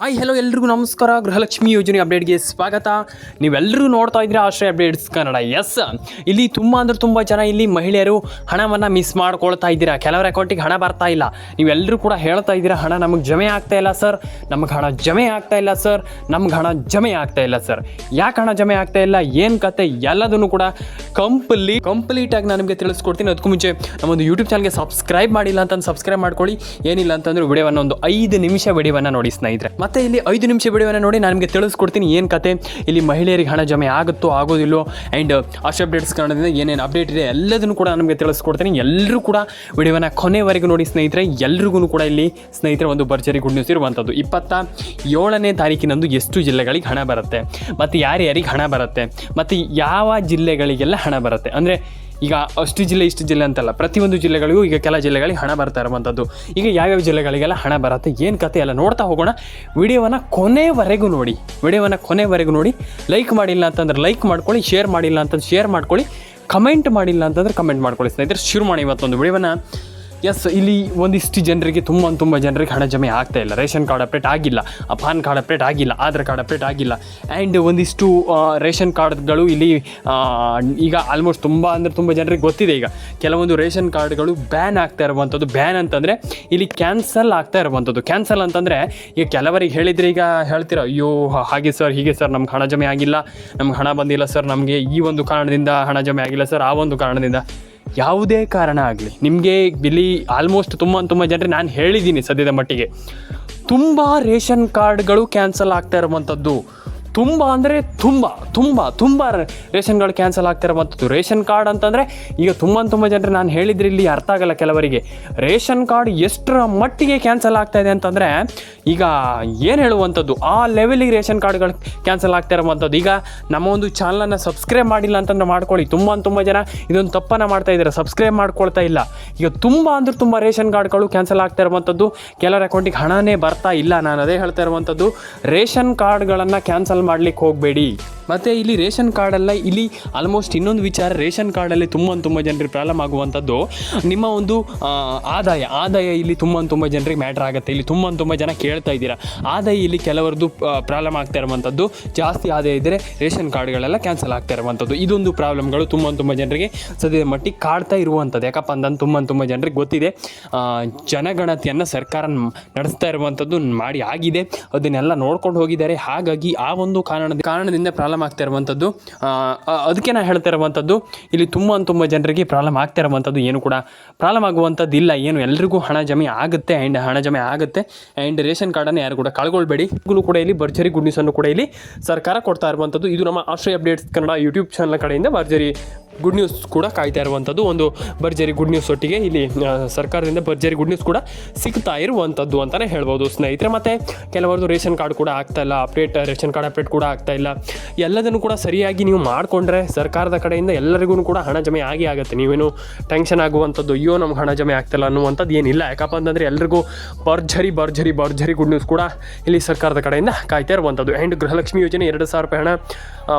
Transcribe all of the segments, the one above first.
Hi hello ಎಲ್ರಿಗೂ ನಮಸ್ಕಾರ. ಗೃಹಲಕ್ಷ್ಮಿ ಯೋಜನೆ ಅಪ್ಡೇಟ್ಗೆ ಸ್ವಾಗತ. ನೀವೆಲ್ಲರೂ ನೋಡ್ತಾ ಇದ್ರೆ ಆಶ್ರಯ ಅಪ್ಡೇಟ್ಸ್ ಕನ್ನಡ. ಎಸ್ ಇಲ್ಲಿ ತುಂಬ ಅಂದ್ರೆ ತುಂಬ ಜನ ಇಲ್ಲಿ ಮಹಿಳೆಯರು ಹಣವನ್ನು ಮಿಸ್ ಮಾಡ್ಕೊಳ್ತಾ ಇದ್ದೀರಾ. ಕೆಲವರ ಅಕೌಂಟಿಗೆ ಹಣ ಬರ್ತಾ ಇಲ್ಲ. ನೀವೆಲ್ಲರೂ ಕೂಡ ಹೇಳ್ತಾ ಇದ್ದೀರಾ, ಹಣ ನಮಗೆ ಜಮೆ ಆಗ್ತಾ ಇಲ್ಲ ಸರ್ ನಮಗೆ ಹಣ ಜಮೆ ಆಗ್ತಾ ಇಲ್ಲ ಸರ್ ನಮ್ಗೆ ಹಣ ಜಮೆ ಆಗ್ತಾ ಇಲ್ಲ ಸರ್ ಯಾಕೆ ಹಣ ಜಮೆ ಆಗ್ತಾ ಇಲ್ಲ? ಏನು ಕತೆ? ಎಲ್ಲದನ್ನು ಕೂಡ ಕಂಪ್ಲೀಟ್ ಕಂಪ್ಲೀಟಾಗಿ ನಾನು ನಿಮಗೆ ತಿಳಿಸ್ಕೊಡ್ತೀನಿ. ಅದಕ್ಕೂ ಮುಂಚೆ ನಮ್ಮೊಂದು ಯೂಟ್ಯೂಬ್ ಚಾನಲ್ಗೆ ಸಬ್ಸ್ಕ್ರೈಬ್ ಮಾಡಿಲ್ಲ ಅಂತಂದು ಸಬ್ಸ್ಕ್ರೈಬ್ ಮಾಡ್ಕೊಳ್ಳಿ. ಏನಿಲ್ಲ ಅಂತಂದ್ರೆ ವಿಡಿಯೋವನ್ನು ಒಂದು ಐದು ನಿಮಿಷ ವಿಡಿಯೋವನ್ನು ನೋಡಿ ಸ್ನೇಹಿತರೆ. ಮತ್ತೆ ಇಲ್ಲಿ ಐದು ನಿಮಿಷ ವಿಡಿಯೋನ ನೋಡಿ ನಾನು ನಿಮಗೆ ತಿಳಿಸ್ಕೊಡ್ತೀನಿ ಏನು ಕತೆ. ಇಲ್ಲಿ ಮಹಿಳೆಯರಿಗೆ ಹಣ ಜಮೆ ಆಗುತ್ತೋ ಆಗೋದಿಲ್ಲೋ ಆ್ಯಂಡ್ ಅಷ್ಟು ಅಪ್ಡೇಟ್ಸ್ ಕಾರಣದಿಂದ ಏನೇನು ಅಪ್ಡೇಟ್ ಇದೆ ಎಲ್ಲದನ್ನು ಕೂಡ ನಮಗೆ ತಿಳಿಸ್ಕೊಡ್ತೀನಿ. ಎಲ್ಲರೂ ಕೂಡ ವಿಡಿಯೋನ ಕೊನೆವರೆಗೂ ನೋಡಿ ಸ್ನೇಹಿತರೆ, ಎಲ್ರಿಗೂ ಕೂಡ ಇಲ್ಲಿ ಸ್ನೇಹಿತರೆ, ಒಂದು ಭರ್ಜರಿ ಗುಡ್ ನ್ಯೂಸ್ ಇರುವಂಥದ್ದು ಇಪ್ಪತ್ತ ಏಳನೇ ತಾರೀಕಿನಂದು ಎಷ್ಟು ಜಿಲ್ಲೆಗಳಿಗೆ ಹಣ ಬರುತ್ತೆ? ಮತ್ತು ಯಾರ್ಯಾರಿಗೆ ಹಣ ಬರುತ್ತೆ? ಮತ್ತು ಯಾವ ಜಿಲ್ಲೆಗಳಿಗೆಲ್ಲ ಹಣ ಬರುತ್ತೆ? ಅಂದರೆ ಈಗ ಅಷ್ಟು ಜಿಲ್ಲೆ, ಇಷ್ಟು ಜಿಲ್ಲೆ ಅಂತಲ್ಲ, ಪ್ರತಿಯೊಂದು ಜಿಲ್ಲೆಗಳಿಗೂ ಈಗ ಕೆಲ ಜಿಲ್ಲೆಗಳಿಗೆ ಹಣ ಬರ್ತಾ ಇರುವಂಥದ್ದು. ಈಗ ಯಾವ್ಯಾವ ಜಿಲ್ಲೆಗಳಿಗೆಲ್ಲ ಹಣ ಬರುತ್ತೆ, ಏನು ಕತೆ ಎಲ್ಲ ನೋಡ್ತಾ ಹೋಗೋಣ. ವಿಡಿಯೋವನ್ನು ಕೊನೆವರೆಗೂ ನೋಡಿ, ವಿಡಿಯೋವನ್ನು ಕೊನೆವರೆಗೂ ನೋಡಿ. ಲೈಕ್ ಮಾಡಿಲ್ಲ ಅಂತಂದ್ರೆ ಲೈಕ್ ಮಾಡ್ಕೊಳ್ಳಿ ಶೇರ್ ಮಾಡಿಲ್ಲ ಅಂತಂದ್ರೆ ಶೇರ್ ಮಾಡ್ಕೊಳ್ಳಿ. ಕಮೆಂಟ್ ಮಾಡಿಲ್ಲ ಅಂತಂದ್ರೆ ಕಮೆಂಟ್ ಮಾಡ್ಕೊಳ್ಳಿ ಸ್ನೇಹಿತರೆ. ಶುರು ಮಾಡಿ ಇವತ್ತೊಂದು ವಿಡಿಯೋವನ್ನು. ಎಸ್ ಇಲ್ಲಿ ಒಂದಿಷ್ಟು ಜನರಿಗೆ ತುಂಬ ತುಂಬ ಜನರಿಗೆ ಹಣ ಜಮೆ ಆಗ್ತಾ ಇಲ್ಲ. ರೇಷನ್ ಕಾರ್ಡ್ ಅಪ್ಡೇಟ್ ಆಗಿಲ್ಲ ಪಾನ್ ಕಾರ್ಡ್ ಅಪ್ಡೇಟ್ ಆಗಿಲ್ಲ, ಆಧಾರ್ ಕಾರ್ಡ್ ಅಪ್ಡೇಟ್ ಆಗಿಲ್ಲ. ಆ್ಯಂಡ್ ಒಂದಿಷ್ಟು ರೇಷನ್ ಕಾರ್ಡ್ಗಳು ಇಲ್ಲಿ ಈಗ ಆಲ್ಮೋಸ್ಟ್ ತುಂಬ ಅಂದರೆ ತುಂಬ ಜನರಿಗೆ ಗೊತ್ತಿದೆ ಈಗ. ಕೆಲವೊಂದು ರೇಷನ್ ಕಾರ್ಡ್ಗಳು ಬ್ಯಾನ್ ಆಗ್ತಾ ಇರುವಂಥದ್ದು ಬ್ಯಾನ್ ಅಂತಂದರೆ ಇಲ್ಲಿ ಕ್ಯಾನ್ಸಲ್ ಆಗ್ತಾ ಇರುವಂಥದ್ದು ಕ್ಯಾನ್ಸಲ್ ಅಂತಂದರೆ ಈಗ ಕೆಲವರಿಗೆ ಹೇಳಿದರೆ ಈಗ ಹೇಳ್ತೀರ, ಅಯ್ಯೋ ಹಾಗೆ ಸರ್ ಹೀಗೆ ಸರ್ ನಮ್ಗೆ ಹಣ ಜಮೆ ಆಗಿಲ್ಲ. ನಮ್ಗೆ ಹಣ ಬಂದಿಲ್ಲ ಸರ್ ನಮಗೆ ಈ ಒಂದು ಕಾರಣದಿಂದ ಹಣ ಜಮೆ ಆಗಿಲ್ಲ ಸರ್ ಆ ಒಂದು ಕಾರಣದಿಂದ. ಯಾವುದೇ ಕಾರಣ ಆಗಲಿ. ನಿಮಗೆ ಇಲ್ಲಿ ಆಲ್ಮೋಸ್ಟ್ ತುಂಬ ತುಂಬ ಜನರಿಗೆ ನಾನು ಹೇಳಿದ್ದೀನಿ ಸದ್ಯದ ಮಟ್ಟಿಗೆ. ತುಂಬ ರೇಷನ್ ಕಾರ್ಡ್ಗಳು ಕ್ಯಾನ್ಸಲ್ ಆಗ್ತಾ ಇರುವಂಥದ್ದು ತುಂಬ ಅಂದರೆ ತುಂಬ ತುಂಬ ತುಂಬ ರೇಷನ್ ಕಾರ್ಡ್ ಕ್ಯಾನ್ಸಲ್ ಆಗ್ತಾ ಇರುವಂಥದ್ದು ರೇಷನ್ ಕಾರ್ಡ್ ಅಂತಂದರೆ ಈಗ ತುಂಬ ತುಂಬ ಜನರು ನಾನು ಹೇಳಿದ್ರೆ ಇಲ್ಲಿ ಅರ್ಥ ಆಗಲ್ಲ ಕೆಲವರಿಗೆ. ರೇಷನ್ ಕಾರ್ಡ್ ಎಷ್ಟರ ಮಟ್ಟಿಗೆ ಕ್ಯಾನ್ಸಲ್ ಆಗ್ತಾ ಇದೆ ಅಂತಂದರೆ ಈಗ ಏನು ಹೇಳುವಂಥದ್ದು? ಆ ಲೆವೆಲಿಗೆ ರೇಷನ್ ಕಾರ್ಡ್ಗಳು ಕ್ಯಾನ್ಸಲ್ ಆಗ್ತಾ ಇರುವಂಥದ್ದು ಈಗ ನಮ್ಮ ಒಂದು ಚಾನಲನ್ನು ಸಬ್ಸ್ಕ್ರೈಬ್ ಮಾಡಿಲ್ಲ ಅಂತಂದ್ರೆ ಮಾಡ್ಕೊಳ್ಳಿ. ತುಂಬ ತುಂಬ ಜನ ಇದೊಂದು ತಪ್ಪನ್ನು ಮಾಡ್ತಾ ಇದ್ದಾರೆ. ಸಬ್ಸ್ಕ್ರೈಬ್ ಮಾಡ್ಕೊಳ್ತಾ ಇಲ್ಲ. ಈಗ ತುಂಬ ಅಂದ್ರೆ ತುಂಬ ರೇಷನ್ ಕಾರ್ಡ್ಗಳು ಕ್ಯಾನ್ಸಲ್ ಆಗ್ತಾ ಇರುವಂಥದ್ದು ಕೆಲವರ ಅಕೌಂಟಿಗೆ ಹಣನೇ ಬರ್ತಾ ಇಲ್ಲ. ನಾನು ಅದೇ ಹೇಳ್ತಾ ಇರುವಂಥದ್ದು. ರೇಷನ್ ಕಾರ್ಡ್ಗಳನ್ನು ಕ್ಯಾನ್ಸಲ್ ಮಾಡ್ಲಿಕ್ಕೆ ಹೋಗಬೇಡಿ ಮತ್ತು ಇಲ್ಲಿ ರೇಷನ್ ಕಾರ್ಡಲ್ಲ ಇಲ್ಲಿ ಆಲ್ಮೋಸ್ಟ್ ಇನ್ನೊಂದು ವಿಚಾರ, ರೇಷನ್ ಕಾರ್ಡಲ್ಲಿ ತುಂಬ ತುಂಬ ಜನರಿಗೆ ಪ್ರಾಬ್ಲಮ್ ಆಗುವಂಥದ್ದು. ನಿಮ್ಮ ಒಂದು ಆದಾಯ ಆದಾಯ ಇಲ್ಲಿ ತುಂಬ ತುಂಬ ಜನರಿಗೆ ಮ್ಯಾಟ್ರ್ ಆಗುತ್ತೆ. ಇಲ್ಲಿ ತುಂಬ ತುಂಬ ಜನ ಕೇಳ್ತಾ ಇದ್ದೀರಾ. ಆದಾಯ ಇಲ್ಲಿ ಕೆಲವರದ್ದು ಪ್ರಾಬ್ಲಮ್ ಆಗ್ತಾ ಇರುವಂಥದ್ದು. ಜಾಸ್ತಿ ಆದಾಯ ಇದ್ದರೆ ರೇಷನ್ ಕಾರ್ಡ್ಗಳೆಲ್ಲ ಕ್ಯಾನ್ಸಲ್ ಆಗ್ತಾ ಇರುವಂಥದ್ದು. ಇದೊಂದು ಪ್ರಾಬ್ಲಮ್ಗಳು ತುಂಬ ತುಂಬ ಜನರಿಗೆ ಸದ್ಯದ ಮಟ್ಟಿಗೆ ಕಾಡ್ತಾ ಇರುವಂಥದ್ದು. ಯಾಕಪ್ಪ ಅಂತಂದು ತುಂಬ ತುಂಬ ಜನರಿಗೆ ಗೊತ್ತಿದೆ. ಜನಗಣತಿಯನ್ನು ಸರ್ಕಾರ ನಡೆಸ್ತಾ ಇರುವಂಥದ್ದು ಮಾಡಿ ಆಗಿದೆ. ಅದನ್ನೆಲ್ಲ ನೋಡ್ಕೊಂಡು ಹೋಗಿದ್ದಾರೆ. ಹಾಗಾಗಿ ಆ ಒಂದು ಕಾರಣದ ಕಾರಣದಿಂದ ಪ್ರಾಬ್ಲಮ್ ಆಗ್ತಾ ಇರುವಂಥದ್ದು. ಅದಕ್ಕೆ ನಾನು ಹೇಳ್ತಾ ಇರುವಂಥದ್ದು, ಇಲ್ಲಿ ತುಂಬ ತುಂಬ ಜನರಿಗೆ ಪ್ರಾಬ್ಲಮ್ ಆಗ್ತಾ ಇರುವಂಥದ್ದು ಏನು ಕೂಡ. ಪ್ರಾಬ್ಲಮ್ ಆಗುವಂಥದ್ದು ಇಲ್ಲ, ಏನು ಎಲ್ರಿಗೂ ಹಣ ಜಮೆ ಆಗುತ್ತೆ ಆ್ಯಂಡ್ ಹಣ ಜಮೆ ಆಗುತ್ತೆ. ಆ್ಯಂಡ್ ರೇಷನ್ ಕಾರ್ಡನ್ನು ಯಾರು ಕೂಡ ಕಳ್ಕೊಳ್ಬೇಡಿ. ಈಗಲೂ ಕೂಡ ಇಲ್ಲಿ ಭರ್ಜರಿ ಗುಡ್ ನ್ಯೂಸನ್ನು ಕೂಡ ಇಲ್ಲಿ ಸರ್ಕಾರ ಕೊಡ್ತಾ ಇರುವಂಥದ್ದು. ಇದು ನಮ್ಮ ಆಶ್ರಯ ಅಪ್ಡೇಟ್ಸ್ ಕನ್ನಡ ಯೂಟ್ಯೂಬ್ ಚಾನಲ್ ಕಡೆಯಿಂದ ಭರ್ಜರಿ ಗುಡ್ ನ್ಯೂಸ್ ಕೂಡ ಕಾಯ್ತಾ ಇರುವಂಥದ್ದು ಒಂದು ಭರ್ಜರಿ ಗುಡ್ ನ್ಯೂಸ್ ಒಟ್ಟಿಗೆ ಇಲ್ಲಿ ಸರ್ಕಾರದಿಂದ ಭರ್ಜರಿ ಗುಡ್ ನ್ಯೂಸ್ ಕೂಡ ಸಿಗ್ತಾ ಇರುವಂಥದ್ದು ಅಂತಲೇ ಹೇಳ್ಬೋದು. ಸ್ನೇಹಿತರೆ, ಮತ್ತು ಕೆಲವರದ್ದು ರೇಷನ್ ಕಾರ್ಡ್ ಕೂಡ ಆಗ್ತಾ ಇಲ್ಲ. ಅಪ್ಡೇಟ್ ರೇಷನ್ ಕಾರ್ಡ್ ಅಪ್ಡೇಟ್ ಕೂಡ ಆಗ್ತಾ ಇಲ್ಲ. ಎಲ್ಲದನ್ನು ಕೂಡ ಸರಿಯಾಗಿ ನೀವು ಮಾಡಿಕೊಂಡ್ರೆ ಸರ್ಕಾರದ ಕಡೆಯಿಂದ ಎಲ್ಲರಿಗೂ ಕೂಡ ಹಣ ಜಮೆ ಆಗಿ ಆಗುತ್ತೆ. ನೀವೇನು ಟೆನ್ಷನ್ ಆಗುವಂಥದ್ದು ಅಯ್ಯೋ, ನಮ್ಗೆ ಹಣ ಜಮೆ ಆಗ್ತಿಲ್ಲ ಅನ್ನುವಂಥದ್ದು ಏನಿಲ್ಲ. ಯಾಕಪ್ಪ ಅಂತಂದರೆ ಎಲ್ಲರಿಗೂ ಭರ್ಜರಿ ಭರ್ಜರಿ ಭರ್ಜರಿ ಗುಡ್ ನ್ಯೂಸ್ ಕೂಡ ಇಲ್ಲಿ ಸರ್ಕಾರದ ಕಡೆಯಿಂದ ಕಾಯ್ತಾ ಇರುವಂಥದ್ದು ಆ್ಯಂಡ್ ಗೃಹಲಕ್ಷ್ಮಿ ಯೋಜನೆ ಎರಡು ಸಾವಿರ ರೂಪಾಯಿ ಹಣ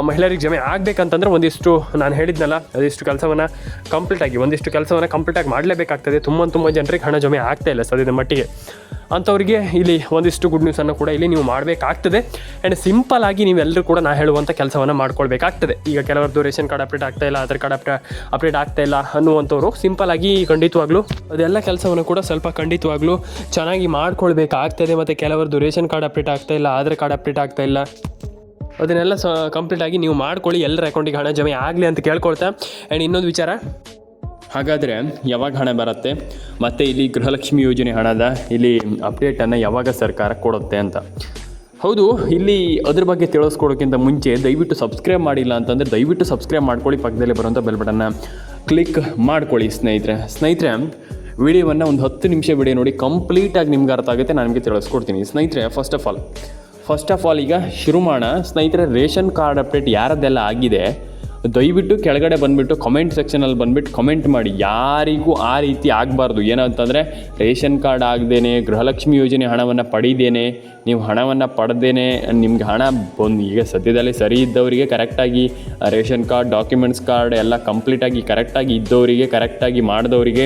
ಮಹಿಳೆಯರಿಗೆ ಜಮೆ ಆಗಬೇಕಂತಂದ್ರೆ ಒಂದಿಷ್ಟು ನಾನು ಹೇಳಿದ್ನಲ್ಲ ಅದಿಷ್ಟು ಕೆಲಸವನ್ನು ಕಂಪ್ಲೀಟಾಗಿ ಒಂದಿಷ್ಟು ಕೆಲಸವನ್ನು ಕಂಪ್ಲೀಟಾಗಿ ಮಾಡಲೇಬೇಕಾಗ್ತದೆ. ತುಂಬ ತುಂಬ ಜನರಿಗೆ ಹಣ ಜಮೆ ಆಗ್ತಾ ಇಲ್ಲ ಸದ್ಯದ ಮಟ್ಟಿಗೆ. ಅಂಥವ್ರಿಗೆ ಇಲ್ಲಿ ಒಂದಿಷ್ಟು ಗುಡ್ ನ್ಯೂಸನ್ನು ಕೂಡ ಇಲ್ಲಿ ನೀವು ಮಾಡಬೇಕಾಗ್ತದೆ. ಆ್ಯಂಡ್ ಸಿಂಪಲ್ ಆಗಿ ನೀವೆಲ್ಲರೂ ಕೂಡ ನಾ ಹೇಳುವಂಥ ಕೆಲಸವನ್ನು ಮಾಡ್ಕೊಳ್ಬೇಕಾಗ್ತದೆ. ಈಗ ಕೆಲವರದ್ದು ರೇಷನ್ ಕಾರ್ಡ್ ಅಪ್ಡೇಟ್ ಆಗ್ತಾ ಇಲ್ಲ, ಆಧಾರ್ ಕಾರ್ಡ್ ಅಪ್ಡೇಟ್ ಅಪ್ಡೇಟ್ ಆಗ್ತಾ ಇಲ್ಲ ಅನ್ನುವಂಥವ್ರು ಸಿಂಪಲ್ ಆಗಿ ಖಂಡಿತವಾಗ್ಲೂ ಅದೆಲ್ಲ ಕೆಲಸವನ್ನು ಕೂಡ ಸ್ವಲ್ಪ ಖಂಡಿತವಾಗ್ಲೂ ಚೆನ್ನಾಗಿ ಮಾಡ್ಕೊಳ್ಬೇಕಾಗ್ತದೆ. ಮತ್ತು ಕೆಲವರದ್ದು ರೇಷನ್ ಕಾರ್ಡ್ ಅಪ್ಡೇಟ್ ಆಗ್ತಾ ಇಲ್ಲ, ಆಧಾರ್ ಕಾರ್ಡ್ ಅಪ್ಡೇಟ್ ಆಗ್ತಾ ಇಲ್ಲ. ಅದನ್ನೆಲ್ಲ ಸ ಕಂಪ್ಲೀಟಾಗಿ ನೀವು ಮಾಡ್ಕೊಳ್ಳಿ ಎಲ್ಲರ ಅಕೌಂಟಿಗೆ ಹಣ ಜಮೆ ಆಗಲಿ ಅಂತ ಕೇಳ್ಕೊಳ್ತಾ. ಆ್ಯಂಡ್ ಇನ್ನೊಂದು ವಿಚಾರ. ಹಾಗಾದರೆ ಯಾವಾಗ ಹಣ ಬರುತ್ತೆ? ಮತ್ತು ಇಲ್ಲಿ ಗೃಹಲಕ್ಷ್ಮಿ ಯೋಜನೆ ಹಣದ ಇಲ್ಲಿ ಅಪ್ಡೇಟನ್ನು ಯಾವಾಗ ಸರ್ಕಾರ ಕೊಡುತ್ತೆ ಅಂತ? ಹೌದು. ಇಲ್ಲಿ ಅದ್ರ ಬಗ್ಗೆ ತಿಳಿಸ್ಕೊಡೋಕ್ಕಿಂತ ಮುಂಚೆ ದಯವಿಟ್ಟು ಸಬ್ಸ್ಕ್ರೈಬ್ ಮಾಡಿಲ್ಲ ಅಂತಂದರೆ ದಯವಿಟ್ಟು ಸಬ್ಸ್ಕ್ರೈಬ್ ಮಾಡ್ಕೊಳ್ಳಿ ಪಕ್ಕದಲ್ಲಿ ಬರುವಂಥ ಬೆಲ್ ಬಟನ್ನ ಕ್ಲಿಕ್ ಮಾಡ್ಕೊಳ್ಳಿ ಸ್ನೇಹಿತರೆ. ಸ್ನೇಹಿತರೆ ವಿಡಿಯೋವನ್ನು ಒಂದು ಹತ್ತು ನಿಮಿಷ ವಿಡಿಯೋ ನೋಡಿ ಕಂಪ್ಲೀಟಾಗಿ ನಿಮ್ಗೆ ಅರ್ಥ ಆಗುತ್ತೆ ನಾನು ನಿಮಗೆ ತಿಳಿಸ್ಕೊಡ್ತೀನಿ. ಸ್ನೇಹಿತರೆ first of all first of all ಈಗ ಶುರು ಮಾಡೋಣ ಸ್ನೇಹಿತರೆ, ರೇಷನ್ ಕಾರ್ಡ್ ಅಪ್ಡೇಟ್ ಯಾರದ್ದೆಲ್ಲ ಆಗಿದೆ, ದಯವಿಟ್ಟು ಕೆಳಗಡೆ ಬಂದುಬಿಟ್ಟು ಕಮೆಂಟ್ ಸೆಕ್ಷನಲ್ಲಿ ಬಂದುಬಿಟ್ಟು ಕಮೆಂಟ್ ಮಾಡಿ. ಯಾರಿಗೂ ಆ ರೀತಿ ಆಗಬಾರ್ದು. ಏನಂತಂದರೆ, ರೇಷನ್ ಕಾರ್ಡ್ ಆಗದೇನೆ, ಗೃಹಲಕ್ಷ್ಮಿ ಯೋಜನೆ ಹಣವನ್ನು ಪಡೀದೇನೆ, ನೀವು ಹಣವನ್ನು ಪಡೆದೇನೆ, ನಿಮ್ಗೆ ಹಣ ಬಂದು, ಈಗ ಸದ್ಯದಲ್ಲಿ ಸರಿ ಇದ್ದವರಿಗೆ ಕರೆಕ್ಟಾಗಿ ರೇಷನ್ ಕಾರ್ಡ್ ಡಾಕ್ಯುಮೆಂಟ್ಸ್ ಕಾರ್ಡ್ ಎಲ್ಲ ಕಂಪ್ಲೀಟಾಗಿ ಕರೆಕ್ಟಾಗಿ ಇದ್ದವರಿಗೆ ಕರೆಕ್ಟಾಗಿ ಮಾಡಿದವರಿಗೆ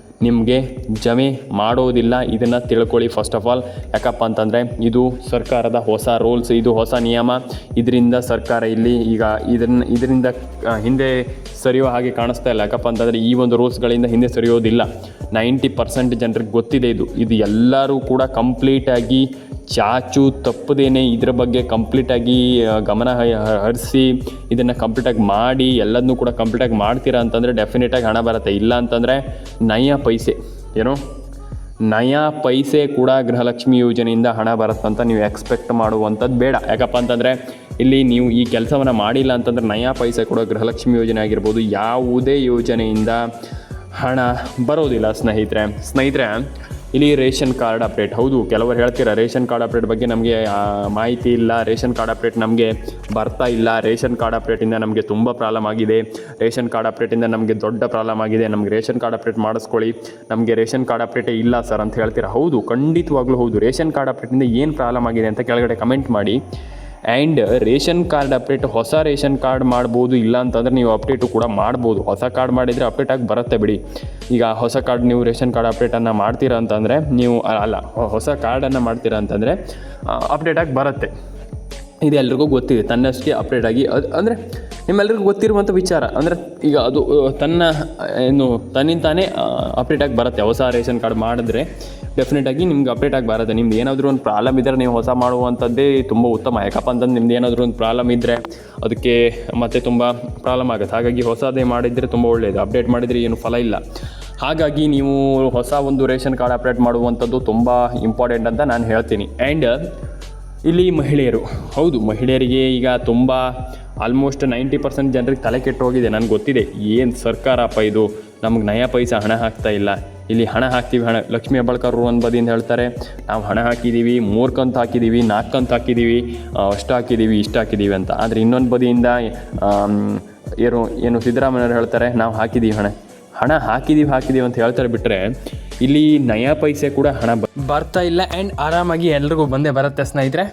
ನಿಮಗೆ ಜಮೆ ಮಾಡೋದಿಲ್ಲ, ಇದನ್ನು ತಿಳ್ಕೊಳ್ಳಿ ಫಸ್ಟ್ ಆಫ್ ಆಲ್ ಯಾಕಪ್ಪ ಅಂತಂದರೆ ಇದು ಸರ್ಕಾರದ ಹೊಸ ರೂಲ್ಸ್ ಇದು ಹೊಸ ನಿಯಮ. ಇದರಿಂದ ಸರ್ಕಾರ ಇಲ್ಲಿ ಈಗ ಇದನ್ನು, ಇದರಿಂದ ಹಿಂದೆ ಸರಿಯೋ ಹಾಗೆ ಕಾಣಿಸ್ತಾ ಇಲ್ಲ. ಯಾಕಪ್ಪ ಅಂತಂದರೆ ಈ ಒಂದು ರೂಲ್ಸ್ಗಳಿಂದ ಹಿಂದೆ ಸರಿಯೋದಿಲ್ಲ. ನೈಂಟಿ ಪರ್ಸೆಂಟ್ ಜನರಿಗೆ ಗೊತ್ತಿದೆ ಇದು. ಇದು ಎಲ್ಲರೂ ಕೂಡ ಕಂಪ್ಲೀಟಾಗಿ ಚಾಚು ತಪ್ಪದೇನೆ ಇದರ ಬಗ್ಗೆ ಕಂಪ್ಲೀಟಾಗಿ ಗಮನ ಹರಿಸಿ ಇದನ್ನು ಕಂಪ್ಲೀಟಾಗಿ ಮಾಡಿ ಎಲ್ಲದನ್ನೂ ಕೂಡ ಕಂಪ್ಲೀಟಾಗಿ ಮಾಡ್ತೀರಾ ಅಂತಂದರೆ ಡೆಫಿನೆಟಾಗಿ ಹಣ ಬರುತ್ತೆ. ಇಲ್ಲ ಅಂತಂದರೆ ನಯ ಪೈಸೆ, ಏನು? ನಯಾ ಪೈಸೆ ಕೂಡ ಗೃಹಲಕ್ಷ್ಮಿ ಯೋಜನೆಯಿಂದ ಹಣ ಬರುತ್ತೆ ಅಂತ ನೀವು ಎಕ್ಸ್ಪೆಕ್ಟ್ ಮಾಡುವಂಥದ್ದು ಬೇಡ. ಯಾಕಪ್ಪ ಅಂತಂದರೆ ಇಲ್ಲಿ ನೀವು ಈ ಕೆಲಸವನ್ನು ಮಾಡಿಲ್ಲ ಅಂತಂದರೆ ನಯಾ ಪೈಸೆ ಕೂಡ ಗೃಹಲಕ್ಷ್ಮಿ ಯೋಜನೆ ಆಗಿರ್ಬೋದು, ಯಾವುದೇ ಯೋಜನೆಯಿಂದ ಹಣ ಬರೋದಿಲ್ಲ. ಸ್ನೇಹಿತರೆ ಸ್ನೇಹಿತರೆ ಇಲ್ಲಿ ರೇಷನ್ ಕಾರ್ಡ್ ಅಪ್ಡೇಟ್. ಹೌದು, ಕೆಲವರು ಹೇಳ್ತೀರಾ, ರೇಷನ್ ಕಾರ್ಡ್ ಅಪ್ಡೇಟ್ ಬಗ್ಗೆ ನಮಗೆ ಮಾಹಿತಿ ಇಲ್ಲ, ರೇಷನ್ ಕಾರ್ಡ್ ಅಪ್ಡೇಟ್ ನಮಗೆ ಬರ್ತಾ ಇಲ್ಲ, ರೇಷನ್ ಕಾರ್ಡ್ ಅಪ್ಡೇಟಿಂದ ನಮಗೆ ತುಂಬ ಪ್ರಾಬ್ಲಮ್ ಆಗಿದೆ, ರೇಷನ್ ಕಾರ್ಡ್ ಅಪ್ಡೇಟಿಂದ ನಮಗೆ ದೊಡ್ಡ ಪ್ರಾಬ್ಲಮ್ ಆಗಿದೆ, ನಮಗೆ ರೇಷನ್ ಕಾರ್ಡ್ ಅಪ್ಡೇಟ್ ಮಾಡಿಸ್ಕೊಳ್ಳಿ, ನಮಗೆ ರೇಷನ್ ಕಾರ್ಡ್ ಅಪ್ಡೇಟೇ ಇಲ್ಲ ಸರ್ ಅಂತ ಹೇಳ್ತೀರಾ? ಹೌದು, ಖಂಡಿತವಾಗ್ಲೂ ಹೌದು, ರೇಷನ್ ಕಾರ್ಡ್ ಅಪ್ಡೇಟಿಂದ ಏನು ಪ್ರಾಬ್ಲಮ್ ಆಗಿದೆ ಅಂತ ಕೆಳಗಡೆ ಕಮೆಂಟ್ ಮಾಡಿ. ಆ್ಯಂಡ್ ರೇಷನ್ ಕಾರ್ಡ್ ಅಪ್ಡೇಟ್ ಹೊಸ ರೇಷನ್ ಕಾರ್ಡ್ ಮಾಡ್ಬೋದು, ಇಲ್ಲ ಅಂತಂದರೆ ನೀವು ಅಪ್ಡೇಟು ಕೂಡ ಮಾಡ್ಬೋದು. ಹೊಸ ಕಾರ್ಡ್ ಮಾಡಿದರೆ ಅಪ್ಡೇಟ್ ಆಗಿ ಬರುತ್ತೆ ಬಿಡಿ. ಈಗ ಹೊಸ ಕಾರ್ಡ್ ನೀವು ರೇಷನ್ ಕಾರ್ಡ್ ಅಪ್ಡೇಟನ್ನು ಮಾಡ್ತೀರಾ ಅಂತಂದರೆ ನೀವು, ಅಲ್ಲ ಹೊಸ ಕಾರ್ಡನ್ನು ಮಾಡ್ತೀರಾ ಅಂತಂದರೆ ಅಪ್ಡೇಟ್ ಆಗಿ ಬರುತ್ತೆ. ಇದು ಎಲ್ರಿಗೂ ಗೊತ್ತಿದೆ. ತನ್ನಷ್ಟೇ ಅಪ್ಡೇಟ್ ಆಗಿ ಅದು ಅಂದರೆ ನಿಮ್ಮೆಲ್ರಿಗೂ ಗೊತ್ತಿರುವಂಥ ವಿಚಾರ. ಅಂದರೆ ಈಗ ಅದು ತನ್ನ, ಏನು, ತನ್ನಿಂದ ತಾನೇ ಅಪ್ಡೇಟ್ ಆಗಿ ಬರುತ್ತೆ. ಹೊಸ ರೇಷನ್ ಕಾರ್ಡ್ ಮಾಡಿದ್ರೆ ಡೆಫಿನೆಟಾಗಿ ನಿಮ್ಗೆ ಅಪ್ಡೇಟ್ ಆಗಿ ಬರುತ್ತೆ. ನಿಮ್ದು ಏನಾದರೂ ಒಂದು ಪ್ರಾಬ್ಲಮ್ ಇದ್ದರೆ ನೀವು ಹೊಸ ಮಾಡುವಂಥದ್ದೇ ತುಂಬ ಉತ್ತಮ. ಯಾಕಪ್ಪ ಅಂತಂದ್ರೆ ನಿಮ್ದು ಏನಾದರೂ ಒಂದು ಪ್ರಾಬ್ಲಮ್ ಇದ್ದರೆ ಅದಕ್ಕೆ ಮತ್ತೆ ತುಂಬ ಪ್ರಾಬ್ಲಮ್ ಆಗುತ್ತೆ. ಹಾಗಾಗಿ ಹೊಸದೇ ಮಾಡಿದರೆ ತುಂಬ ಒಳ್ಳೆಯದು ಅಪ್ಡೇಟ್ ಮಾಡಿದರೆ ಏನು ಫಲ ಇಲ್ಲ. ಹಾಗಾಗಿ ನೀವು ಹೊಸ ಒಂದು ರೇಷನ್ ಕಾರ್ಡ್ ಅಪ್ಡೇಟ್ ಮಾಡುವಂಥದ್ದು ತುಂಬ ಇಂಪಾರ್ಟೆಂಟ್ ಅಂತ ನಾನು ಹೇಳ್ತೀನಿ. ಆ್ಯಂಡ್ ಇಲ್ಲಿ ಮಹಿಳೆಯರು. ಹೌದು, ಮಹಿಳೆಯರಿಗೆ ಈಗ ತುಂಬ ಆಲ್ಮೋಸ್ಟ್ ನೈಂಟಿ ಪರ್ಸೆಂಟ್ ಜನರಿಗೆ ತಲೆ ಕೆಟ್ಟು ಹೋಗಿದೆ. ನನಗೆ ಗೊತ್ತಿದೆ, ಏನು ಸರ್ಕಾರಪ್ಪ ಇದು? ನಮ್ಗೆ ನಯ ಪೈಸಾ ಹಣ ಹಾಕ್ತಾ ಇಲ್ಲ. ಇಲ್ಲಿ ಹಣ ಹಾಕ್ತೀವಿ, ಹಣ, ಲಕ್ಷ್ಮೀ ಹೆಬ್ಬಾಳ್ಕರ್ ಒಂದು ಬದಿಯಿಂದ ಹೇಳ್ತಾರೆ, ನಾವು ಹಣ ಹಾಕಿದ್ದೀವಿ ಮೂರು ಕಂತು ಹಾಕಿದ್ದೀವಿ ನಾಲ್ಕು ಕಂತು ಹಾಕಿದ್ದೀವಿ ಅಷ್ಟು ಹಾಕಿದ್ದೀವಿ ಇಷ್ಟು ಹಾಕಿದ್ದೀವಿ ಅಂತ. ಆದರೆ ಇನ್ನೊಂದು ಬದಿಯಿಂದ ಏನು ಏನು ಸಿದ್ದರಾಮಯ್ಯವ್ರು ಹೇಳ್ತಾರೆ, ನಾವು ಹಾಕಿದ್ದೀವಿ ಹಣ. ಹಣ ಹಾಕಿದ್ದೀವಿ ಹಾಕಿದ್ದೀವಿ ಅಂತ ಹೇಳ್ತಾರೆ ಬಿಟ್ಟರೆ ಇಲ್ಲಿ ನಯಾ ಪೈಸೆ ಕೂಡ ಹಣ ಬರ್ತಾ ಇಲ್ಲ ಅಂಡ್ ಆರಾಮಾಗಿ ಎಲ್ರಿಗೂ ಬಂದೇ ಬರುತ್ತೆ ಸ್ನೇಹಿತರೆ.